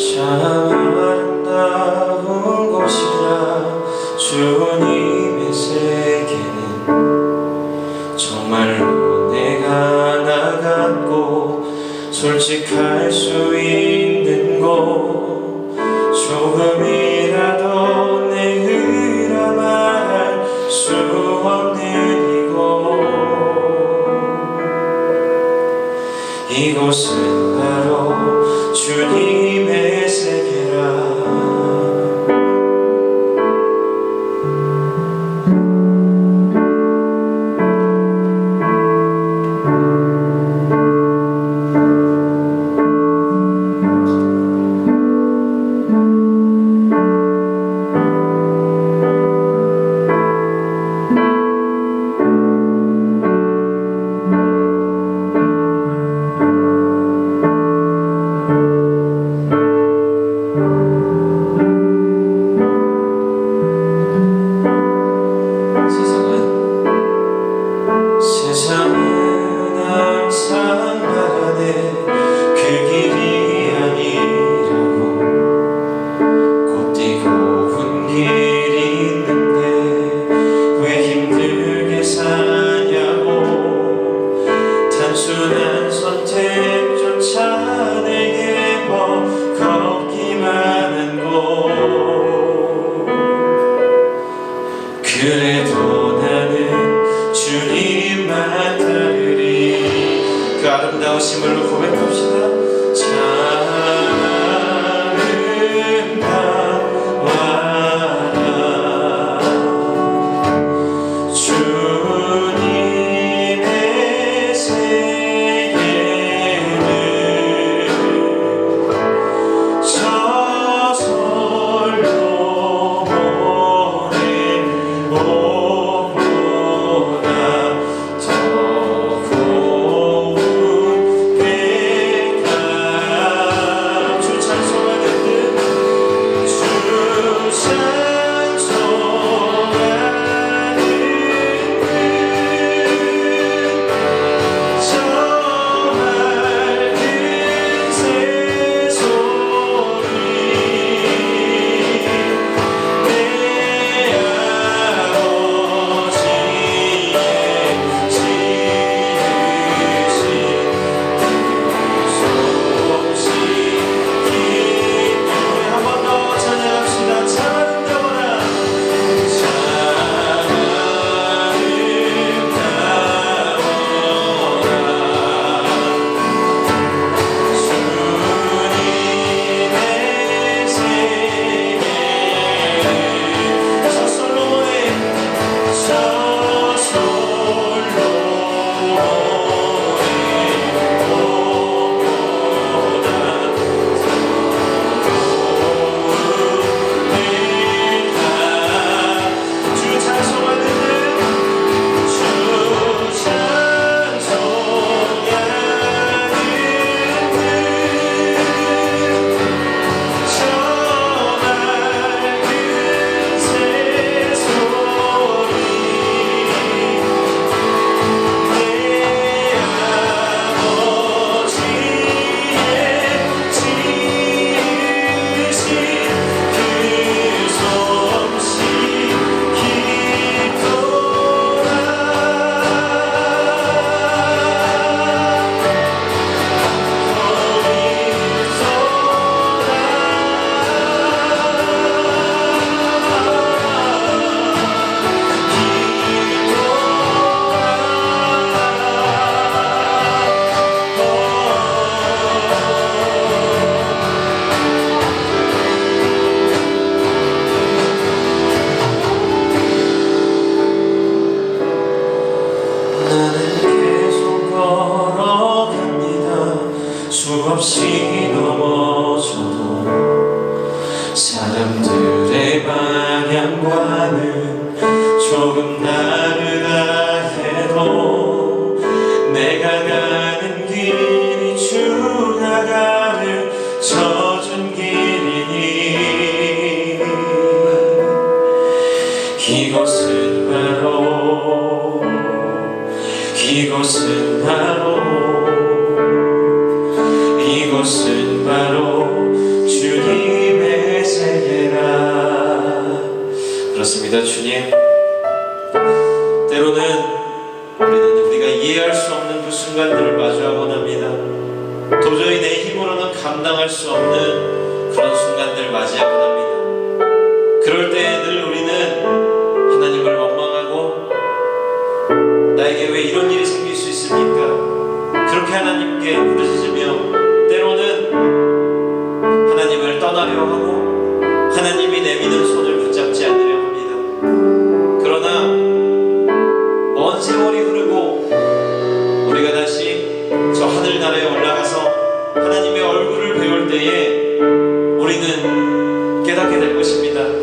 참 아름다운 곳이라 주님의 세계는 정말로 내가 나갔고 솔직할 수 있는 곳 조금이라도 내 흐라 말할 수 없는 이곳. 이곳은 조금 다르다 해도 내가 가는 길이 주나가는 젖은 길이니. 이곳은 바로 이곳은 바로 이곳은 바로 주님의 세계라. 그렇습니다 주님. 이해할 수 없는 그 순간들을 마주하곤 합니다. 도저히 내 힘으로는 감당할 수 없는 그런 순간들을 맞이하곤 합니다. 그럴 때 늘 우리는 하나님을 원망하고 나에게 왜 이런 일이 생길 수 있습니까? 그렇게 하나님께 부르짖으며 때로는 하나님을 떠나려 하고 하나님이 내미는 손을 것입니다.